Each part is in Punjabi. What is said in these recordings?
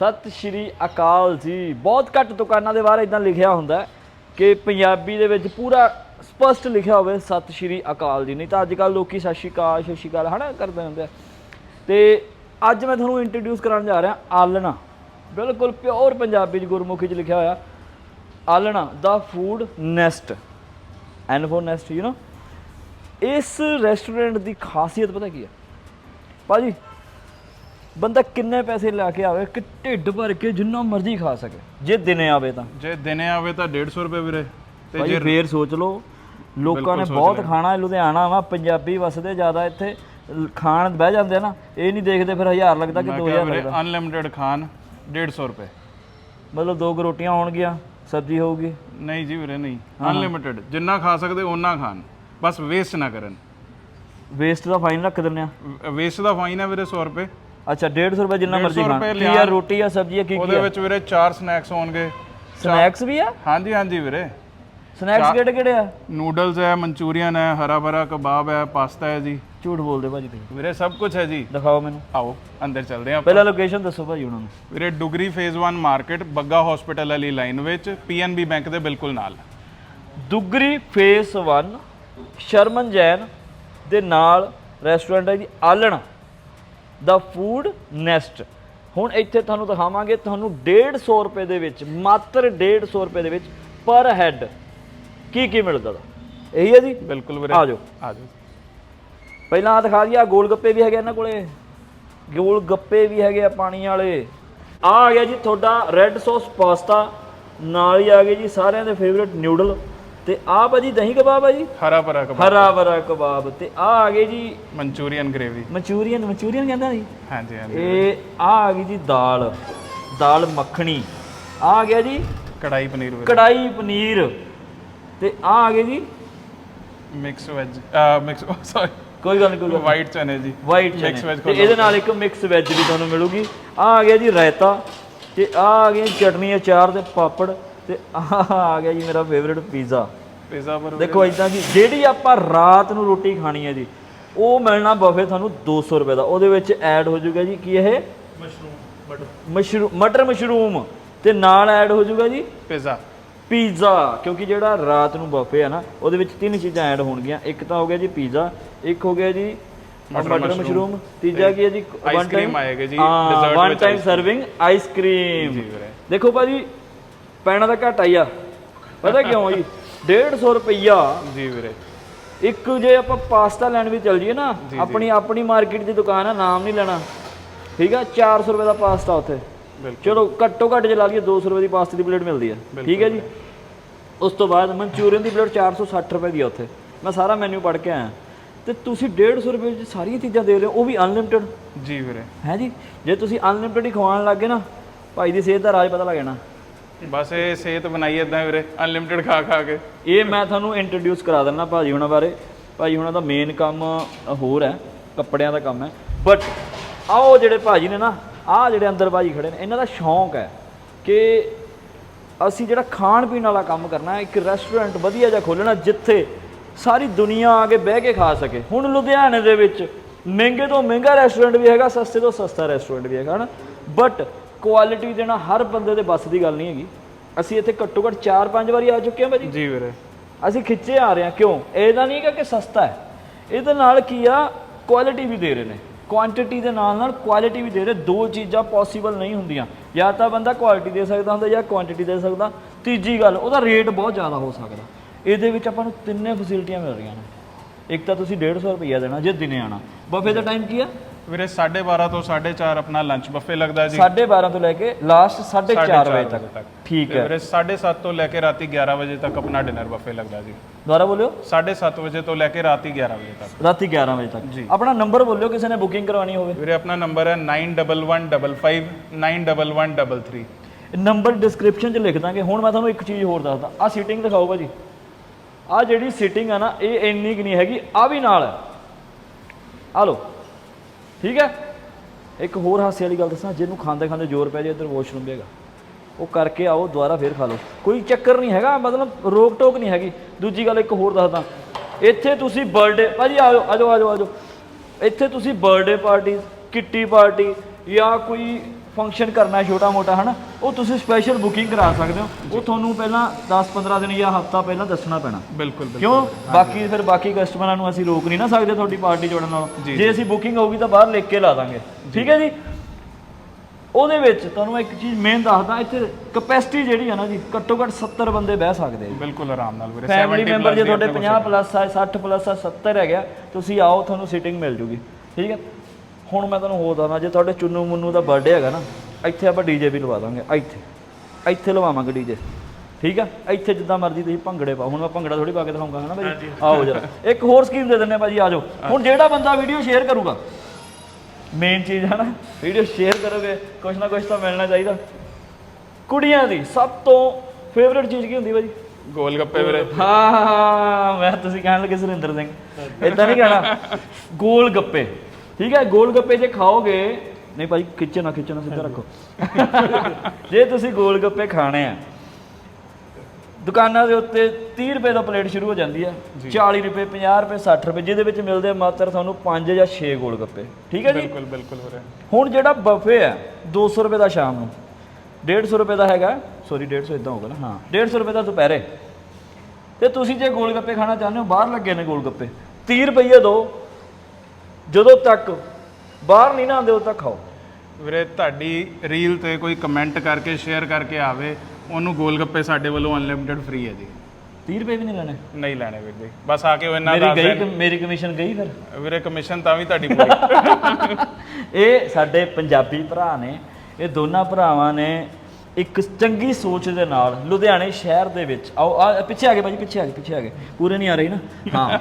ਸਤਿ ਸ਼੍ਰੀ ਅਕਾਲ ਜੀ। ਬਹੁਤ ਘੱਟ ਦੁਕਾਨਾਂ ਦੇ ਬਾਹਰ ਇਦਾਂ ਲਿਖਿਆ ਹੁੰਦਾ ਕਿ ਪੰਜਾਬੀ ਦੇ ਵਿੱਚ ਪੂਰਾ ਸਪਸ਼ਟ ਲਿਖਿਆ ਹੋਵੇ ਸਤਿ ਸ਼੍ਰੀ ਅਕਾਲ ਜੀ। ਨਹੀਂ ਤਾਂ ਅੱਜ ਕੱਲ ਲੋਕੀ ਸਤਿ ਸ਼੍ਰੀ ਅਕਾਲ, ਸਤਿ ਸ਼੍ਰੀ ਅਕਾਲ ਹਨਾ ਕਰਦੇ ਹੁੰਦੇ ਆ। ਤੇ ਅੱਜ ਮੈਂ ਤੁਹਾਨੂੰ ਇੰਟਰੋਡਿਊਸ ਕਰਾਉਣ ਜਾ ਰਿਹਾ ਆਲਣਾ। ਬਿਲਕੁਲ ਪਿਓਰ ਪੰਜਾਬੀ ਚ ਗੁਰਮੁਖੀ ਚ ਲਿਖਿਆ ਹੋਇਆ। ਆਲਣਾ ਦਾ food nest N for nest you know ਇਸ ਰੈਸਟੋਰੈਂਟ ਦੀ ਖਾਸੀਅਤ ਪਤਾ ਕੀ ਹੈ? ਭਾਜੀ ਬੰਦਾ ਕਿੰਨੇ ਪੈਸੇ ਲਾ ਕੇ ਆਵੇ ਕਿ ਢਿੱਡ ਭਰ ਕੇ ਜਿੰਨਾ ਮਰਜ਼ੀ ਖਾ ਸਕੇ। ਜੇ ਦਿਨੇ ਆਵੇ ਤਾਂ। ਜੇ ਦਿਨੇ ਆਵੇ ਤਾਂ 150 ਰੁਪਏ ਵੀਰੇ। ਤੇ ਜੇ ਫੇਰ ਸੋਚ ਲਓ ਲੋਕਾਂ ਨੇ ਬਹੁਤ। ਖਾਣਾ ਲੁਧਿਆਣਾ ਵਾ ਪੰਜਾਬੀ ਵਸਦੇ ਜ਼ਿਆਦਾ ਇੱਥੇ ਲ- ਖਾਣ ਬਹਿ ਜਾਂਦੇ ਆ ਨਾ ਇਹ ਨਹੀਂ ਦੇਖਦੇ ਫਿਰ 1000 ਲੱਗਦਾ ਕਿ ਮੈਂ 2000 ਕਿਹਾ ਵੀਰੇ ਲੱਗਦਾ। ਅਨਲਿਮਿਟਿਡ ਖਾਣ 150 ਰੁਪਏ। ਮਤਲਬ ਦੋ ਕੁ ਰੋਟੀਆਂ ਹੋਣਗੀਆਂ ਸਬਜ਼ੀ ਹੋਊਗੀ। ਨਹੀਂ ਜੀ ਵੀਰੇ ਨਹੀਂ। ਅਨਲਿਮਿਟਿਡ ਜਿੰਨਾ ਖਾ ਸਕਦੇ ਓਨਾ ਖਾਣ। ਬਸ ਵੇਸਟ ਨਾ ਕਰਨ। ਵੇਸਟ ਦਾ ਫਾਈਨ ਰੱਖ ਦਿੰਦੇ ਆ। ਵੇਸਟ ਦਾ ਫਾਈਨ ਹੈ ਵੀਰੇ 100 ਰੁਪਏ। ਅੱਛਾ 150 ਰੁਪਏ ਜਿੰਨਾ 150 ਮਰਜ਼ੀ ਖਾਣ। ਕੀ ਆ। ਰੋਟੀ ਆ ਸਬਜ਼ੀ ਆ ਕੀ ਕੀ ਉਹਦੇ ਆ? ਵਿੱਚ ਵੀਰੇ ਚਾਰ ਸਨੈਕਸ ਹੋਣਗੇ। ਸਨੈਕਸ ਵੀ ਆ? ਹਾਂਜੀ ਹਾਂਜੀ ਵੀਰੇ। ਸਨੈਕਸ ਕਿਹੜੇ ਕਿਹੜੇ ਆ? ਨੂਡਲਸ ਹੈ ਮਨਚੂਰੀਅਨ ਹੈ ਹਰਾ ਭਰਾ ਕਬਾਬ ਹੈ ਪਾਸਤਾ ਹੈ ਜੀ। ਝੂਠ ਬੋਲਦੇ ਭਾਜੀ ਤੁਸੀਂ। ਵੀਰੇ ਸਭ ਕੁਝ ਹੈ ਜੀ। ਦਿਖਾਓ ਮੈਨੂੰ। ਆਓ ਅੰਦਰ ਚੱਲਦੇ ਹਾਂ ਪਹਿਲਾਂ ਲੋਕੇਸ਼ਨ ਦੱਸੋ ਭਾਜੀ ਉਹਨਾਂ ਨੂੰ। ਵੀਰੇ Dugri phase 1 market Bagga hospital ਵਾਲੀ ਲਾਈਨ ਵਿੱਚ ਪੀਐਨਬੀ ਬੈਂਕ ਦੇ ਬਿਲਕੁਲ ਨਾਲ। ਦੁਗਰੀ ਫੇਸ 1 ਸ਼ਰਮਨ ਜੈਨ ਦੇ ਨਾਲ ਰੈਸਟੋਰੈਂਟ ਹੈ ਜੀ ਆਲਣ। ਦਾ ਫੂਡ ਨੈਸਟ। ਹੁਣ ਇੱਥੇ ਤੁਹਾਨੂੰ ਦਿਖਾਵਾਂਗੇ ਤੁਹਾਨੂੰ 150 ਰੁਪਏ ਦੇ ਵਿੱਚ ਮਾਤਰ 150 ਰੁਪਏ ਦੇ ਵਿੱਚ ਪਰ ਹੈਡ ਕੀ ਕੀ ਮਿਲਦਾ ਵਾ? ਇਹੀ ਹੈ ਜੀ? ਬਿਲਕੁਲ ਵੀਰੇ। ਆ ਜਾਓ। ਆ ਜਾਓ। ਪਹਿਲਾਂ ਆ ਦਿਖਾ ਦਿਆ ਗੋਲ ਗੱਪੇ ਵੀ ਹੈਗੇ ਇਹਨਾਂ ਕੋਲੇ। ਗੋਲ ਗੱਪੇ ਵੀ ਹੈਗੇ ਆ ਪਾਣੀ ਵਾਲੇ। ਆ ਆ ਗਿਆ ਜੀ ਤੁਹਾਡਾ ਰੈੱਡ ਸੌਸ ਪਾਸਤਾ ਨਾਲ ਹੀ ਆ ਗਏ ਜੀ ਸਾਰਿਆਂ ਦੇ ਫੇਵਰਿਟ ਨਿਊਡਲ ਤੇ ਆ ਭਾਜੀ ਦਹੀਂ ਕਬਾਬ ਆ ਜੀ? ਹਰਾ ਭਰਾ ਕਬਾਬ। ਹਰਾ ਭਰਾ ਕਬਾਬ। ਤੇ ਆ ਆ ਗਏ ਜੀ ਮਨਚੂਰੀਅਨ ਗ੍ਰੇਵੀ ਮਨਚੂਰੀਅਨ ਮਨਚੂਰੀਅਨ ਕਹਿੰਦਾ ਜੀ? ਹਾਂਜੀ ਹਾਂਜੀ। ਇਹ ਆ ਆ ਗਈ ਜੀ ਦਾਲ। ਦਾਲ ਮੱਖਣੀ। ਆ ਆ ਗਿਆ ਜੀ ਕੜਾਈ ਪਨੀਰ ਕੜਾਈ ਪਨੀਰ। ਤੇ ਆ ਆ ਗਏ ਜੀ ਮਿਕਸ ਵੈਜ ਮਿਕਸ ਸੌਰੀ ਕੋਈ ਗੱਲ ਨਹੀਂ ਕੋਈ ਵਾਈਟ ਚਨੇ ਜੀ। ਵਾਈਟ ਚਨੇ veg ਤੇ ਇਹਦੇ ਨਾਲ ਇੱਕ ਮਿਕਸ ਵੈਜ ਵੀ ਤੁਹਾਨੂੰ ਮਿਲੂਗੀ। ਆ ਆ ਗਿਆ ਜੀ ਰਾਇਤਾ। ਤੇ ਆ ਆ ਗਈ ਚਟਨੀ ਅਚਾਰ ਤੇ ਪਾਪੜ। ਤੇ ਆਹ ਆ ਗਿਆ ਜੀ ਮੇਰਾ ਫੇਵਰਿਟ ਪੀਜ਼ਾ ਪੀਜ਼ਾ ਪਰ ਦੇਖੋ ਇਦਾਂ ਜੀ ਜਿਹੜੀ ਆਪਾਂ ਰਾਤ ਨੂੰ ਰੋਟੀ ਖਾਣੀ ਹੈ ਜੀ ਉਹ ਮਿਲਣਾ ਬਫੇ ਤੁਹਾਨੂੰ 200 ਰੁਪਏ ਦਾ। ਉਹਦੇ ਵਿੱਚ ਐਡ ਹੋ ਜਾਊਗਾ ਜੀ ਕੀ ਇਹ? ਮਸ਼ਰੂਮ ਮਟਰ ਮਸ਼ਰੂਮ ਮਟਰ ਮਸ਼ਰੂਮ ਤੇ ਨਾਲ ਐਡ ਹੋ ਜਾਊਗਾ ਜੀ ਪੀਜ਼ਾ ਪੀਜ਼ਾ ਕਿਉਂਕਿ ਜਿਹੜਾ ਰਾਤ ਨੂੰ ਬਫੇ ਆ ਨਾ ਉਹਦੇ ਵਿੱਚ ਤਿੰਨ ਚੀਜ਼ਾਂ ਐਡ ਹੋਣਗੀਆਂ। ਇੱਕ ਤਾਂ ਹੋ ਗਿਆ ਜੀ ਪੀਜ਼ਾ ਇੱਕ ਹੋ ਗਿਆ ਜੀ ਮਟਰ ਮਸ਼ਰੂਮ, ਤੀਜਾ ਕੀ ਹੈ ਜੀ cream ਆਏਗਾ ਜੀ, ਵਨ ਵਿੱਚ ਟਾਈਮ ice ਸਰਵਿੰਗ ਆਈਸਕ੍ਰੀਮ ਦੇਖੋ ਭਾਜੀ ਪੈਣਾ ਦਾ ਘਟ ਆਈ ਆ। ਪਤਾ ਕਿਉਂ ਜੀ? 150 ਰੁਪਈਆ। ਜੀ ਵੀਰੇ। ਇੱਕ ਜੇ ਆਪਾਂ ਪਾਸਤਾ ਲੈਣ ਵੀ ਚੱਲ ਜੀਏ ਨਾ ਆਪਣੀ ਆਪਣੀ ਮਾਰਕੀਟ ਦੀ ਦੁਕਾਨ ਆ ਨਾਮ ਨਹੀਂ ਲੈਣਾ। ਠੀਕ ਆ? 400 ਰੁਪਏ ਦਾ ਪਾਸਤਾ ਉੱਥੇ। ਚਲੋ ਘੱਟੋ ਘੱਟ ਜੇ ਲਾ ਲਈਏ 200 ਰੁਪਏ ਦੀ ਪਾਸਤੇ ਦੀ ਪਲੇਟ ਮਿਲਦੀ ਹੈ ਠੀਕ ਹੈ ਜੀ? ਉਸ ਤੋਂ ਬਾਅਦ ਮਨਚੂਰੀਅਨ ਦੀ ਪਲੇਟ 460 ਰੁਪਏ ਦੀ ਆ ਉੱਥੇ। ਮੈਂ ਸਾਰਾ ਮੈਨੂ ਪੜ੍ਹ ਕੇ ਆਇਆ। ਤੇ ਤੁਸੀਂ 150 ਰੁਪਏ ਵਿੱਚ ਸਾਰੀਆਂ ਚੀਜ਼ਾਂ ਦੇ ਰਹੇ ਹੋ ਉਹ ਵੀ ਅਨਲਿਮਿਟਿਡ ਜੀ ਵੀਰੇ। ਹੈ ਜੀ? ਜੇ ਤੁਸੀਂ ਅਨਲਿਮਿਟਿਡ ਹੀ ਖਵਾਉਣ ਲੱਗੇ ਨਾ ਭਾਈ ਦੀ ਸਿਹਤ ਦਾ ਰਾਜ ਪਤਾ ਲੱਗ ਜਾਣਾ। ਬਸ ਇਹ ਸਿਹਤ ਬਣਾਈ ਇਦਾਂ ਵੀਰੇ ਅਨਲਿਮਿਟਿਡ ਖਾ ਖਾ ਕੇ। ਇਹ ਮੈਂ ਤੁਹਾਨੂੰ ਇੰਟਰੋਡਿਊਸ ਕਰਾ ਦਿੰਦਾ ਭਾਜੀ ਹੁਣਾਂ ਬਾਰੇ। ਭਾਜੀ ਹੁਣਾਂ ਦਾ ਮੇਨ ਕੰਮ ਹੋਰ ਹੈ, ਕੱਪੜਿਆਂ ਦਾ ਕੰਮ ਹੈ। ਬਟ ਆਓ ਜਿਹੜੇ ਭਾਜੀ ਨੇ ਨਾ, ਆਹ ਜਿਹੜੇ ਅੰਦਰ ਭਾਜੀ ਖੜੇ ਨੇ, ਇਹਨਾਂ ਦਾ ਸ਼ੌਂਕ ਹੈ ਕਿ ਅਸੀਂ ਜਿਹੜਾ ਖਾਣ ਪੀਣ ਵਾਲਾ ਕੰਮ ਕਰਨਾ ਇੱਕ ਰੈਸਟੋਰੈਂਟ ਵਧੀਆ ਜਿਹਾ ਖੋਲਣਾ ਜਿੱਥੇ ਸਾਰੀ ਦੁਨੀਆ ਆ ਕੇ ਬਹਿ ਕੇ ਖਾ ਸਕੇ। ਹੁਣ ਲੁਧਿਆਣੇ ਦੇ ਵਿੱਚ ਮਹਿੰਗੇ ਤੋਂ ਮਹਿੰਗਾ ਰੈਸਟੋਰੈਂਟ ਵੀ ਹੈਗਾ, ਸਸਤੇ ਤੋਂ ਸਸਤਾ ਰੈਸਟੋਰੈਂਟ ਵੀ ਹੈਗਾ, ਹਨਾ? ਬਟ ਕੁਆਲਿਟੀ ਦੇਣਾ ਹਰ ਬੰਦੇ ਦੇ ਬਸ ਦੀ ਗੱਲ ਨਹੀਂ ਹੈਗੀ। ਅਸੀਂ ਇੱਥੇ ਘੱਟੋ ਘੱਟ 4-5 ਵਾਰੀ ਆ ਚੁੱਕੇ ਹਾਂ ਭਾਜੀ। ਜੀ ਵੀਰੇ। ਅਸੀਂ ਖਿੱਚੇ ਆ ਰਹੇ ਹਾਂ। ਕਿਉਂ? ਇਹਦਾ ਨਹੀਂ ਕਿ ਸਸਤਾ ਹੈ। ਇਹਦੇ ਨਾਲ ਕੀ ਆ? ਕੁਆਲਿਟੀ ਵੀ ਦੇ ਰਹੇ ਨੇ। ਕੁਆਂਟੀਟੀ ਦੇ ਨਾਲ ਨਾਲ ਕੁਆਲਿਟੀ ਵੀ ਦੇ ਰਹੇ। ਦੋ ਚੀਜ਼ਾਂ ਪੋਸੀਬਲ ਨਹੀਂ ਹੁੰਦੀਆਂ। ਜਾਂ ਤਾਂ ਬੰਦਾ ਕੁਆਲਿਟੀ ਦੇ ਸਕਦਾ ਹੁੰਦਾ ਜਾਂ ਕੁਆਂਟੀਟੀ ਦੇ ਸਕਦਾ। ਤੀਜੀ ਗੱਲ ਉਹਦਾ ਰੇਟ ਬਹੁਤ ਜ਼ਿਆਦਾ ਹੋ ਸਕਦਾ। ਇਹਦੇ ਵਿੱਚ ਆਪਾਂ ਨੂੰ ਤਿੰਨੇ ਫੈਸਿਲਿਟੀਆਂ ਮਿਲ ਰਹੀਆਂ ਨੇ। ਇੱਕ ਤਾਂ ਤੁਸੀਂ 150 ਰੁਪਈਆ ਦੇਣਾ ਜੇ ਦਿਨੇ ਆਣਾ ਬਫੇ ਦਾ ਟਾਈਮ ਕੀ ਆ? ਵੀਰੇ 12:30 ਤੋਂ 4:30 ਆਪਣਾ ਲੰਚ ਬਫੇ ਲੱਗਦਾ ਜੀ। 12:30 ਤੋਂ ਲੈ ਕੇ ਲਾਸਟ 4:30 ਵਜੇ ਤੱਕ। ਠੀਕ ਹੈ। ਵੀਰੇ 7:30 ਤੋਂ ਲੈ ਕੇ ਰਾਤੀ 11 ਵਜੇ ਤੱਕ ਆਪਣਾ ਡਿਨਰ ਬਫੇ ਲੱਗਦਾ ਜੀ। ਦੁਬਾਰਾ ਬੋਲਿਓ। 7:30 ਵਜੇ ਤੋਂ ਲੈ ਕੇ ਰਾਤੀ 11 ਵਜੇ ਤੱਕ। ਰਾਤੀ 11 ਵਜੇ ਤੱਕ। ਜੀ। ਆਪਣਾ ਨੰਬਰ ਬੋਲਿਓ ਕਿਸੇ ਨੇ ਬੁਕਿੰਗ ਕਰਵਾਉਣੀ ਹੋਵੇ। ਵੀਰੇ ਆਪਣਾ ਨੰਬਰ ਹੈ 9115 91133 ਨੰਬਰ ਡਿਸਕ੍ਰਿਪਸ਼ਨ 'ਚ ਲਿਖ ਦਾਂਗੇ। ਹੁਣ ਮੈਂ ਤੁਹਾਨੂੰ ਇੱਕ ਚੀਜ਼ ਹੋਰ ਦੱਸਦਾ। ਆ ਸੀਟਿੰਗ ਦਿਖਾਓ ਭਾਜੀ। ਆ ਜਿਹੜੀ ਸੀਟਿੰਗ ਆ ਨਾ ਇਹ ਇੰਨੀ ਕਿ ਨਹੀਂ ਹੈਗੀ ਆ ਵੀ ਨਾਲ ਆ ਲੋ ਠੀਕ ਹੈ? ਇੱਕ ਹੋਰ ਹਾਸੇ ਵਾਲੀ ਗੱਲ ਦੱਸਾਂ, ਜਿਹਨੂੰ ਖਾਂਦੇ ਖਾਂਦੇ ਜ਼ੋਰ ਪੈ ਜਾਏ, ਇੱਧਰ ਵਾਸ਼ਰੂਮ ਵੀ ਹੈਗਾ। ਉਹ ਕਰਕੇ ਆਓ, ਦੁਬਾਰਾ ਫੇਰ ਖਾ ਲਓ। ਕੋਈ ਚੱਕਰ ਨਹੀਂ ਹੈਗਾ, ਮਤਲਬ ਰੋਕ ਟੋਕ ਨਹੀਂ ਹੈਗੀ। ਦੂਜੀ ਗੱਲ ਇੱਕ ਹੋਰ ਦੱਸਦਾ। ਇੱਥੇ ਤੁਸੀਂ ਬਰਥਡੇ ਭਾਜੀ ਆਜੋ ਆਜੋ ਆਜੋ ਆਜੋ ਇੱਥੇ ਤੁਸੀਂ ਬਰਥਡੇ ਪਾਰਟੀ ਕਿੱਟੀ ਪਾਰਟੀ ਜਾਂ ਕੋਈ ਫੰਕਸ਼ਨ ਕਰਨਾ ਛੋਟਾ ਮੋਟਾ ਹਨਾ? ਉਹ ਤੁਸੀਂ ਸਪੈਸ਼ਲ ਬੁਕਿੰਗ ਕਰਾ ਸਕਦੇ ਹੋ। ਉਹ ਤੁਹਾਨੂੰ ਪਹਿਲਾਂ 10-15 ਦਿਨ ਜਾਂ ਹਫਤਾ ਪਹਿਲਾਂ ਦੱਸਣਾ ਪੈਣਾ। ਬਿਲਕੁਲ ਕਿਉਂ? ਬਾਕੀ ਫਿਰ ਬਾਕੀ ਕਸਟਮਰਾਂ ਨੂੰ ਅਸੀਂ ਰੋਕ ਨਹੀਂ ਨਾ ਸਕਦੇ ਤੁਹਾਡੀ ਪਾਰਟੀ ਜੋੜਨ ਨਾਲ। ਜੀ, ਅਸੀਂ ਬੁਕਿੰਗ ਹੋਊਗੀ ਤਾਂ ਬਾਹਰ ਲਿਖ ਕੇ ਲਾ ਦਾਂਗੇ। ਠੀਕ ਹੈ ਜੀ? ਉਹਦੇ ਵਿੱਚ ਤੁਹਾਨੂੰ ਇੱਕ ਚੀਜ਼ ਮੇਨ ਦੱਸਦਾ ਇੱਥੇ ਕਪੈਸਿਟੀ ਜਿਹੜੀ ਆ ਨਾ ਜੀ ਘੱਟੋ ਘੱਟ 70 ਬੰਦੇ ਬਹਿ ਸਕਦੇ ਆ ਬਿਲਕੁਲ ਆਰਾਮ ਨਾਲ ਵੀਰੇ ਫੈਮਿਲੀ 70 ਮੈਂਬਰ ਜੇ ਤੁਹਾਡੇ ਦੀ ਆਪਣੇ 50 ਪਲੱਸ ਆ 60 ਪਲੱਸ ਆ 70 ਹੈਗਾ ਤੁਸੀਂ ਆਓ ਤੁਹਾਨੂੰ ਸੀਟਿੰਗ ਮਿਲ ਜੂਗੀ। ਠੀਕ ਹੈ? ਹੁਣ ਮੈਂ ਤੁਹਾਨੂੰ ਹੋਰ ਦੱਸਦਾ ਜੇ ਤੁਹਾਡੇ ਚੁੰਨੂ ਮੁੰਨੂ ਦਾ ਬਰਥਡੇ ਹੈਗਾ ਨਾ ਇੱਥੇ ਆਪਾਂ ਡੀਜੇ ਵੀ ਲਵਾ ਦਾਂਗੇ ਇੱਥੇ। ਇੱਥੇ ਲਵਾਵਾਂਗੇ ਡੀਜੇ ਠੀਕ ਆ? ਇੱਥੇ ਜਿੱਦਾਂ ਮਰਜ਼ੀ ਤੁਸੀਂ ਭੰਗੜੇ ਪਾਓ। ਹੁਣ ਮੈਂ ਭੰਗੜਾ ਥੋੜੀ ਪਾ ਕੇ ਦਿਖਾਉਂਗਾ ਹਨਾ ਭਾਜੀ ਆਓ ਜਰਾ। ਇੱਕ ਹੋਰ ਸਕੀਮ ਦੇ ਦਿੰਨੇ ਭਾਜੀ ਆਜੋ ਹੁਣ ਜਿਹੜਾ ਬੰਦਾ ਵੀਡੀਓ ਸ਼ੇਅਰ ਕਰੂਗਾ ਮੇਨ ਚੀਜ਼ ਹੈ ਨਾ ਵੀਡੀਓ ਸ਼ੇਅਰ ਕਰੋਗੇ ਕੁਛ ਨਾ ਕੁਛ ਤਾਂ ਮਿਲਣਾ ਚਾਹੀਦਾ। ਕੁੜੀਆਂ ਦੀ ਸਭ ਤੋਂ ਫੇਵਰਿਟ ਚੀਜ਼ ਕੀ ਹੁੰਦੀ ਭਾਜੀ ਗੋਲ ਗੱਪੇ ਵੀਰੇ। ਹਾਂ ਮੈਂ ਤੁਸੀਂ ਕਹਿਣ ਲੱਗੇ ਸੁਰਿੰਦਰ ਸਿੰਘ। ਇਦਾਂ ਨਹੀਂ ਕਹਿਣਾ। ਗੋਲ ਗੱਪੇ। ਠੀਕ ਹੈ ਗੋਲ ਗੱਪੇ ਜੇ ਖਾਓਗੇ ਨਹੀਂ ਭਾਈ ਖਿੱਚੋ ਨਾ ਖਿੱਚੋ ਨਾ ਸਿੱਧਾ ਰੱਖੋ। ਜੇ ਤੁਸੀਂ ਗੋਲ ਗੱਪੇ ਖਾਣੇ ਆ ਦੁਕਾਨਾਂ ਦੇ ਉੱਤੇ 30 ਰੁਪਏ ਤੋਂ ਪਲੇਟ ਸ਼ੁਰੂ ਹੋ ਜਾਂਦੀ ਹੈ 40 ਰੁਪਏ 50 ਰੁਪਏ 60 ਰੁਪਏ ਜਿਹਦੇ ਵਿੱਚ ਮਿਲਦੇ ਆ ਮਾਤਰ ਤੁਹਾਨੂੰ 5 ਜਾਂ 6 ਗੋਲ ਗੱਪੇ। ਠੀਕ ਹੈ ਜੀ? ਬਿਲਕੁਲ ਬਿਲਕੁਲ ਵੀਰੇ ਹੁਣ ਜਿਹੜਾ ਬਫੇ ਹੈ 200 ਰੁਪਏ ਦਾ ਸ਼ਾਮ ਨੂੰ 150 ਰੁਪਏ ਦਾ ਹੈਗਾ ਸੌਰੀ 150 ਇਦਾਂ ਹੋਗਾ ਨਾ ਹਾਂ 150 ਰੁਪਏ ਦਾ ਦੁਪਹਿਰੇ। ਤੇ ਤੁਸੀਂ ਜੇ ਗੋਲ ਗੱਪੇ ਖਾਣਾ ਚਾਹੁੰਦੇ ਹੋ ਬਾਹਰ ਲੱਗੇ ਨੇ ਗੋਲ ਗੱਪੇ 30 ਰੁਪਏ ਦੋ ਜਦੋਂ ਤੱਕ ਬਾਹਰ ਨਹੀਂ ਨਾ ਆਉਂਦੇ ਉਦੋਂ ਤੱਕ ਖਾਓ। ਵੀਰੇ ਤੁਹਾਡੀ ਰੀਲ ਤੇ ਕੋਈ ਕਮੈਂਟ ਕਰਕੇ ਸ਼ੇਅਰ ਕਰਕੇ ਆਵੇ ਉਹਨੂੰ ਗੋਲ ਗੱਪੇ ਸਾਡੇ ਵੱਲੋਂ ਅਨਲਿਮਿਟਿਡ ਫ੍ਰੀ ਹੈ ਜੀ। 30 ਰੁਪਏ ਵੀ ਨਹੀਂ ਲੈਣੇ? ਨਹੀਂ ਲੈਣੇ ਵੀਰ ਜੀ। ਬਸ ਆ ਕੇ ਉਹ ਇੰਨਾ ਮੇਰੀ ਗਈ ਮੇਰੀ ਕਮਿਸ਼ਨ ਗਈ ਫਿਰ। ਵੀਰੇ ਕਮਿਸ਼ਨ ਤਾਂ ਵੀ ਤੁਹਾਡੀ ਪੂਰੀ। ਇਹ ਸਾਡੇ ਪੰਜਾਬੀ ਭਰਾ ਨੇ ਇਹ ਦੋਨਾਂ ਭਰਾਵਾਂ ਨੇ ਇੱਕ ਚੰਗੀ ਸੋਚ ਦੇ ਨਾਲ ਲੁਧਿਆਣੇ ਸ਼ਹਿਰ ਦੇ ਵਿੱਚ ਆਓ ਆ ਪਿੱਛੇ ਆ ਗਏ ਭਾਜੀ ਪਿੱਛੇ ਆ ਗਏ ਪਿੱਛੇ ਆ ਗਏ। ਪੂਰੇ ਨਹੀਂ ਆ ਰਹੀ ਨਾ? ਹਾਂ।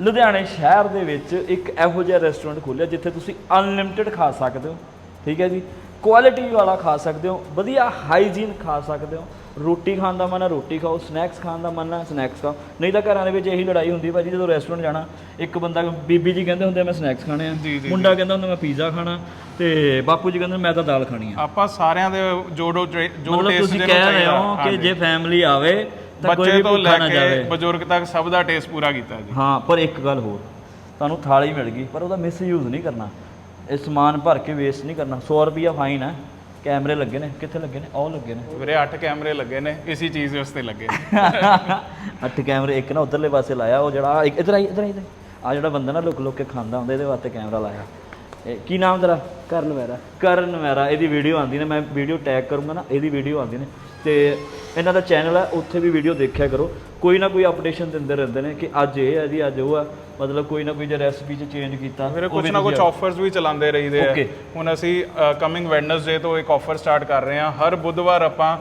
ਲੁਧਿਆਣੇ ਸ਼ਹਿਰ ਦੇ ਵਿੱਚ ਇੱਕ ਇਹੋ ਜਿਹਾ ਰੈਸਟੋਰੈਂਟ ਖੋਲ੍ਹਿਆ ਜਿੱਥੇ ਤੁਸੀਂ ਅਨਲਿਮਿਟਿਡ ਖਾ ਸਕਦੇ ਹੋ ਠੀਕ ਹੈ ਜੀ? ਕੁਆਲਿਟੀ ਵਾਲਾ ਖਾ ਸਕਦੇ ਹੋ ਵਧੀਆ ਹਾਈਜੀਨ ਖਾ ਸਕਦੇ ਹੋ। ਰੋਟੀ ਖਾਣ ਦਾ ਮਨ ਹੈ ਰੋਟੀ ਖਾਓ ਸਨੈਕਸ ਖਾਣ ਦਾ ਮਨ ਹੈ ਸਨੈਕਸ ਖਾਓ। ਨਹੀਂ ਤਾਂ ਘਰਾਂ ਦੇ ਵਿੱਚ ਇਹੀ ਲੜਾਈ ਹੁੰਦੀ ਭਾਜੀ ਜਦੋਂ ਰੈਸਟੋਰੈਂਟ ਜਾਣਾ ਇੱਕ ਬੰਦਾ ਬੀਬੀ ਜੀ ਕਹਿੰਦੇ ਹੁੰਦੇ ਮੈਂ ਸਨੈਕਸ ਖਾਣੇ ਆ। ਮੁੰਡਾ ਕਹਿੰਦਾ ਹੁੰਦਾ ਮੈਂ ਪੀਜ਼ਾ ਖਾਣਾ। ਤੇ ਬਾਪੂ ਜੀ ਕਹਿੰਦੇ ਮੈਂ ਤਾਂ ਦਾਲ ਖਾਣੀ ਆ। ਆਪਾਂ ਸਾਰਿਆਂ ਦੇ ਜੋੜੋ ਜੋ ਟੇਸਟ ਤੁਸੀਂ ਜਿਹਨੂੰ ਕਹਿ ਰਹੇ ਹੋ ਕਿ। ਜੇ ਫੈਮਿਲੀ ਆਵੇ ਤਾਂ ਕੋਈ ਬੱਚੇ ਵੀ ਤੋਂ ਭੁੱਖਾ ਲੈ ਨਾ ਕੇ ਜਾਵੇ। ਬਜ਼ੁਰਗ ਤੱਕ ਸਭ ਦਾ ਟੇਸਟ ਪੂਰਾ ਕੀਤਾ ਜੀ। ਹਾਂ ਪਰ ਇੱਕ ਗੱਲ ਹੋਰ। ਤੁਹਾਨੂੰ ਥਾਲੀ ਮਿਲ ਗਈ ਪਰ ਉਹਦਾ ਮਿਸਯੂਜ਼ ਨਹੀਂ ਕਰਨਾ। ਇਹ ਸਮਾਨ ਭਰ ਕੇ ਵੇਸਟ ਨਹੀਂ ਕਰਨਾ। 100 ਰੁਪਿਆ ਫਾਈਨ ਹੈ। ਕੈਮਰੇ ਲੱਗੇ ਨੇ। ਕਿੱਥੇ ਲੱਗੇ ਨੇ? ਉਹ ਲੱਗੇ ਨੇ। ਵੀਰੇ 8 ਕੈਮਰੇ ਲੱਗੇ ਨੇ। ਇਸੀ ਚੀਜ਼ ਦੇ ਵਾਸਤੇ ਲੱਗੇ ਨੇ। ਅੱਠ ਕੈਮਰੇ ਇੱਕ ਨਾ ਉਧਰਲੇ ਪਾਸੇ ਲਾਇਆ ਉਹ ਜਿਹੜਾ ਇੱਕ ਇਧਰ ਆਈ ਇਧਰ ਆਈ ਆ ਜਿਹੜਾ ਬੰਦਾ ਨਾ ਲੁਕ ਲੁਕ ਕੇ ਖਾਂਦਾ ਹੁੰਦਾ ਇਹਦੇ ਵਾਸਤੇ ਕੈਮਰਾ ਲਾਇਆ। ਇਹ ਕੀ ਨਾਮ ਤੇਰਾ? ਕਰਨ ਮਹਿਰਾ ਕਰਨ ਮਹਿਰਾ ਇਹਦੀ ਵੀਡੀਓ ਆਉਂਦੀ ਨੇ। ਮੈਂ ਵੀਡੀਓ ਟੈਗ ਕਰੂੰਗਾ ਨਾ ਇਹਦੀ ਵੀਡੀਓ ਆਉਂਦੀ ਨੇ। ਤੇ ਇਹਨਾਂ ਦਾ ਚੈਨਲ ਹੈ ਉੱਥੇ ਵੀ ਵੀਡੀਓ ਦੇਖਿਆ ਕਰੋ। ਕੋਈ ਨਾ ਕੋਈ ਅਪਡੇਸ਼ਨ ਦਿੰਦੇ ਰਹਿੰਦੇ ਨੇ ਕਿ ਅੱਜ ਇਹ ਹੈ ਜੀ ਅੱਜ ਉਹ ਹੈ ਮਤਲਬ ਕੋਈ ਨਾ ਕੋਈ ਜੇ ਰੈਸਪੀ ਚ ਚੇਂਜ ਕੀਤਾ ਉਹ ਕੁਝ ਨਾ ਕੁਝ ਆਫਰਸ ਵੀ ਚਲਾਉਂਦੇ ਰਹੀਦੇ ਆ. ਹੁਣ ਅਸੀਂ ਕਮਿੰਗ ਵੈਡਨਸਡੇ ਤੋਂ ਇੱਕ ਆਫਰ ਸਟਾਰਟ ਕਰ ਰਹੇ ਹਾਂ। ਹਰ ਬੁੱਧਵਾਰ ਆਪਾਂ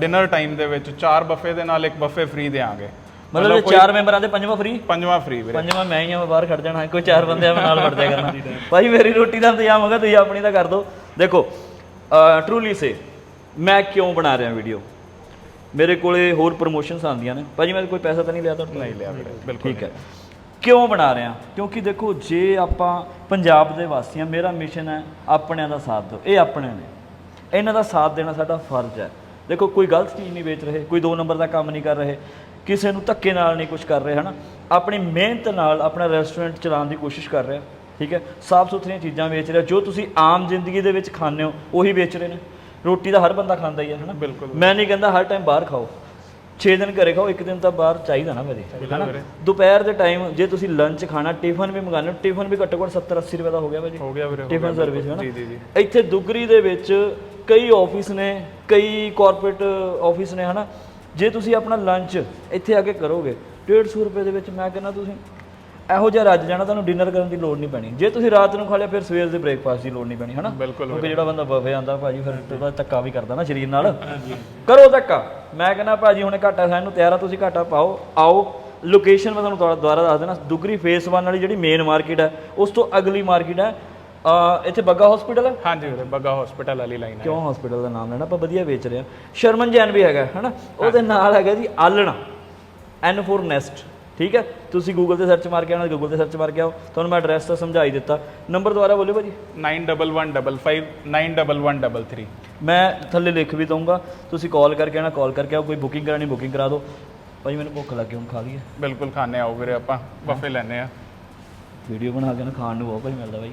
ਡਿਨਰ ਟਾਈਮ ਦੇ ਵਿੱਚ ਚਾਰ ਬਫੇ ਦੇ ਨਾਲ ਇੱਕ ਬਫੇ ਫ੍ਰੀ ਦੇਵਾਂਗੇ। ਮਤਲਬ ਜੇ ਚਾਰ ਮੈਂਬਰਾਂ ਦੇ ਪੰਜਵਾਂ ਫ੍ਰੀ ਪੰਜਵਾਂ ਫ੍ਰੀ ਵੀਰੇ। ਪੰਜਵਾਂ ਮੈਂ ਹੀ ਆ ਬਾਹਰ ਖੜ ਜਾਣਾ ਕੋਈ ਚਾਰ ਬੰਦੇ ਆ ਮੈਂ ਨਾਲ ਵੜ ਜਾਇਆ ਕਰਨਾ ਭਾਈ ਮੇਰੀ ਰੋਟੀ ਦਾ ਇੰਤਜ਼ਾਮ ਹੋਗਾ ਤੁਸੀਂ ਆਪਣੀ ਦਾ ਕਰ ਦਿਓ। ਦੇਖੋ ਟਰੂਲੀ ਸੇ ਮੈਂ ਕਿਉਂ ਬਣਾ ਰਿਹਾ ਵੀਡੀਓ ਮੇਰੇ ਕੋਲੇ ਹੋਰ ਪ੍ਰੋਮੋਸ਼ਨਸ ਆਉਂਦੀਆਂ ਨੇ। ਭਾਜੀ ਮੈਂ ਕੋਈ ਪੈਸਾ ਤਾਂ ਨਹੀਂ ਲਿਆ ਤੁਹਾਡੇ ਤੋਂ ਨਹੀਂ ਲਿਆ ਵੀਰੇ ਬਿਲਕੁਲ ਠੀਕ ਹੈ। ਕਿਉਂ ਬਣਾ ਰਹੇ ਕਿਉਂਕਿ ਦੇਖੋ ਜੇ ਆਪਾਂ ਪੰਜਾਬ ਦੇ ਵਾਸੀਆਂ ਮੇਰਾ ਮਿਸ਼ਨ ਹੈ ਆਪਣਿਆਂ ਦਾ ਸਾਥ ਦਿਓ। ਇਹ ਆਪਣੇ ਨੇ। ਇਹਨਾਂ ਦਾ ਸਾਥ ਦੇਣਾ ਸਾਡਾ ਫਰਜ਼ ਹੈ। ਦੇਖੋ ਕੋਈ ਗਲਤ ਚੀਜ਼ ਨਹੀਂ ਵੇਚ ਰਹੇ ਕੋਈ ਦੋ ਨੰਬਰ ਦਾ ਕੰਮ ਨਹੀਂ ਕਰ ਰਹੇ ਕਿਸੇ ਨੂੰ ਧੱਕੇ ਨਾਲ ਨਹੀਂ ਕੁਝ ਕਰ ਰਹੇ ਹਨਾ? ਆਪਣੀ ਮਿਹਨਤ ਨਾਲ ਆਪਣਾ ਰੈਸਟੋਰੈਂਟ ਚਲਾਉਣ ਦੀ ਕੋਸ਼ਿਸ਼ ਕਰ ਰਹੇ ਠੀਕ ਹੈ? ਸਾਫ਼ ਸੁਥਰੀਆਂ ਚੀਜ਼ਾਂ ਵੇਚ ਰਹੇ। ਜੋ ਤੁਸੀਂ ਆਮ ਜ਼ਿੰਦਗੀ ਦੇ ਵਿੱਚ ਖਾਂਦੇ ਹੋ ਉਹੀ ਵੇਚ ਰਹੇ ਨੇ। ਰੋਟੀ ਤਾਂ ਹਰ ਬੰਦਾ ਖਾਂਦਾ ਹੀ ਹੈ ਹਨਾ? ਬਿਲਕੁਲ। ਮੈਂ ਨਹੀਂ ਕਹਿੰਦਾ ਹਰ ਟਾਈਮ ਬਾਹਰ ਖਾਓ। 6 ਦਿਨ ਘਰੇ ਖਾਓ ਇੱਕ ਦਿਨ ਤਾਂ ਬਾਹਰ ਚਾਹੀਦਾ ਨਾ ਮੇਰੇ। ਹਨਾ? ਦੁਪਹਿਰ ਦੇ ਟਾਈਮ ਜੇ ਤੁਸੀਂ ਲੰਚ ਖਾਣਾ ਟਿਫਨ ਵੀ ਮੰਗਾਣਾ ਟਿਫਨ ਵੀ ਘੱਟੋ ਘੱਟ 70 80 ਰੁਪਏ ਦਾ ਹੋ ਗਿਆ ਭਾਜੀ। ਹੋ ਗਿਆ ਵੀਰੇ ਟਿਫਨ। ਸਰਵਿਸ ਹੈ ਨਾ ਜੀ ਜੀ ਜੀ। ਇੱਥੇ ਦੁਗਰੀ ਦੇ ਵਿੱਚ ਕਈ ਆਫਿਸ ਨੇ ਕਈ ਕਾਰਪੋਰੇਟ ਆਫਿਸ ਨੇ ਹਨਾ? ਜੇ ਤੁਸੀਂ ਆਪਣਾ ਲੰਚ ਇੱਥੇ ਆ ਕੇ ਕਰੋਗੇ 150 ਰੁਪਏ ਦੇ ਵਿੱਚ ਮੈਂ ਕਹਿੰਦਾ ਤੁਸੀਂ ਇਹੋ ਜਿਹਾ ਰੱਜ ਜਾਣਾ ਤੁਹਾਨੂੰ ਡਿਨਰ ਕਰਨ ਦੀ ਲੋੜ ਨਹੀਂ ਪੈਣੀ। ਜੇ ਤੁਸੀਂ ਰਾਤ ਨੂੰ ਖਾ ਲਿਆ ਫਿਰ ਸਵੇਰ ਦੇ ਬ੍ਰੇਕਫਾਸਟ ਦੀ ਲੋੜ ਨਹੀਂ ਪੈਣੀ ਹਨਾ? ਬਿਲਕੁਲ ਕਿਉਂਕਿ ਜਿਹੜਾ ਬੰਦਾ ਬਫੇ ਆਂਦਾ ਭਾਜੀ ਫਿਰ ਉਹਦਾ ਧੱਕਾ ਵੀ ਕਰਦਾ ਨਾ ਸਰੀਰ ਨਾਲ। ਕਰੋ ਧੱਕਾ। ਮੈਂ ਕਹਿੰਦਾ ਭਾਜੀ ਹੁਣੇ ਘਾਟਾ ਖਾਣ ਨੂੰ ਤਿਆਰ ਆ ਤੁਸੀਂ ਘਾਟਾ ਪਾਓ ਆਓ। ਲੋਕੇਸ਼ਨ ਮੈਂ ਤੁਹਾਨੂੰ ਦੁਬਾਰਾ- ਦੁਬਾਰਾ ਦੱਸ ਦੇਣਾ ਦੁਗਰੀ ਫੇਸ 1 ਵਾਲੀ ਜਿਹੜੀ ਮੇਨ ਮਾਰਕੀਟ ਹੈ ਉਸ ਤੋਂ ਅਗਲੀ ਮਾਰਕੀਟ ਹੈ ਇੱਥੇ ਬੱਗਾ ਹਸਪੀਟਲ ਹੈ ਹਾਂਜੀ ਵੀਰੇ ਬੱਗਾ ਹਸਪੀਟਲ ਵਾਲੀ ਲਾਈਨ ਹੈ ਕਿਉਂ ਹਸਪੀਟਲ ਦਾ ਨਾਮ ਲੈਣਾ? ਆਪਾਂ ਵਧੀਆ ਵੇਚ ਰਹੇ ਹਾਂ ਸ਼ਰਮਨ ਜੈਨ ਵੀ ਹੈਗਾ ਹਨਾ? ਉਹਦੇ ਨਾਲ ਹੈਗਾ ਜੀ ਆਲਣਾ N4 ਨੈਸਟ ਠੀਕ ਹੈ ਤੁਸੀਂ ਗੂਗਲ ਤੇ ਸਰਚ ਮਾਰ ਕੇ ਆਉਣਾ ਗੂਗਲ ਤੇ ਸਰਚ ਮਾਰ ਕੇ ਆਓ ਤੁਹਾਨੂੰ ਮੈਂ ਐਡਰੈਸ ਤਾਂ ਸਮਝਾ ਹੀ ਦਿੱਤਾ ਨੰਬਰ ਦੁਬਾਰਾ ਬੋਲਿਓ ਭਾਜੀ 9115591133 ਮੈਂ ਥੱਲੇ ਲਿਖ ਵੀ ਦਊਂਗਾ ਤੁਸੀਂ ਕਾਲ ਕਰਕੇ ਆਣਾ ਕਾਲ ਕਰਕੇ ਆਓ ਕੋਈ ਬੁਕਿੰਗ ਕਰਾਣੀ ਬੁਕਿੰਗ ਕਰਾ ਦਿਓ ਭਾਜੀ ਮੈਨੂੰ ਭੁੱਖ ਲੱਗੀ ਹੁਣ ਖਾ ਲਈਏ ਬਿਲਕੁਲ ਖਾਣੇ ਆਓ ਵੀਰੇ ਆਪਾਂ ਬਫੇ ਲੈਣੇ ਆ ਵੀਡੀਓ ਬਣਾ ਕੇ ਨਾ ਖਾਣ ਨੂੰ ਬਹੁਤ ਭਾਈ ਮਿਲਦਾ ਭਾਈ